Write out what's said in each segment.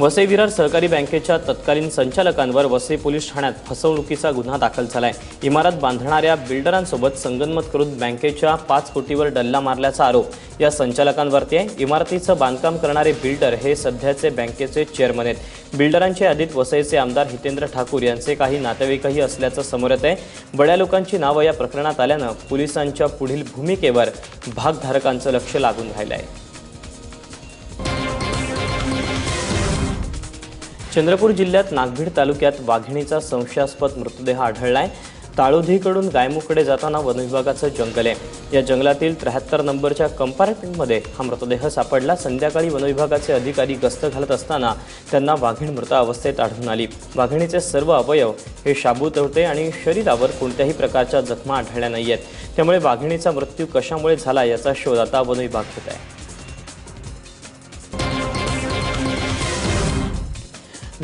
वसई विरार सहकारी बँकेच्या तत्कालीन संचालकांवर वसई पोलीस ठाण्यात फसवणुकीचा गुन्हा दाखल झालाय. इमारत बांधणाऱ्या बिल्डरांसोबत संगनमत करून बँकेच्या पाच कोटीवर डल्ला मारल्याचा आरोप. या संचालकांवरती आहे. इमारतीचं बांधकाम करणारे बिल्डर हे सध्याचे बँकेचे चेअरमन आहेत. बिल्डरांच्या यादीत वसईचे आमदार हितेंद्र ठाकूर यांचे काही नातेवाईकही असल्याचं समोर येत आहे. बड्या लोकांची नावं या प्रकरणात आल्यानं पोलिसांच्या पुढील भूमिकेवर भागधारकांचं लक्ष लागून राहिलं आहे चंद्रपूर जिल्ह्यात नागभीड तालुक्यात वाघिणीचा संशयास्पद मृतदेह आढळलाय. ताळोधीकडून गायमुखकडे जाताना वनविभागाचं जंगल आहे. या जंगलातील त्र्याहत्तर नंबरच्या कंपार्टमेंटमध्ये हा मृतदेह सापडला. संध्याकाळी वनविभागाचे अधिकारी गस्त घालत असताना त्यांना वाघीण मृत अवस्थेत आढळून आली. वाघिणीचे सर्व अवयव हे शाबूत होते आणि शरीरावर कोणत्याही प्रकारच्या जखमा आढळल्या नाही आहेत त्यामुळे वाघिणीचा मृत्यू कशामुळे झाला याचा शोध आता वनविभाग घेत आहे.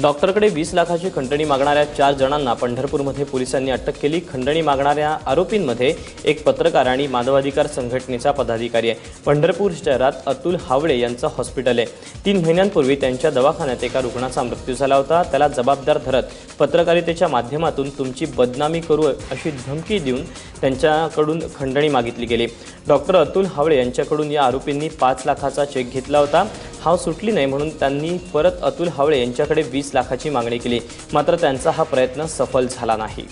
डॉक्टरकडे वीस लाखाची खंडणी मागणाऱ्या चार जणांना पंढरपूरमध्ये पोलिसांनी अटक केली. खंडणी मागणाऱ्या आरोपींमध्ये एक पत्रकार आणि मानवाधिकार संघटनेचा पदाधिकारी आहे. पंढरपूर शहरात अतुल हावळे यांचं हॉस्पिटल आहे. तीन महिन्यांपूर्वी त्यांच्या दवाखान्यात एका रुग्णाचा मृत्यू झाला होता. त्याला जबाबदार धरत पत्रकारितेच्या माध्यमातून तुमची बदनामी करू अशी धमकी देऊन त्यांच्याकडून खंडणी मागितली गेली. डॉक्टर अतुल हावळे यांच्याकडून या आरोपींनी पाच लाखाचा चेक घेतला होता. हाव सुटली नाही म्हणून त्यांनी परत अतुल हावळे यांच्याकडे वीस लाखाची मागणी केली. मात्र त्यांचा हा प्रयत्न सफल झाला नाही.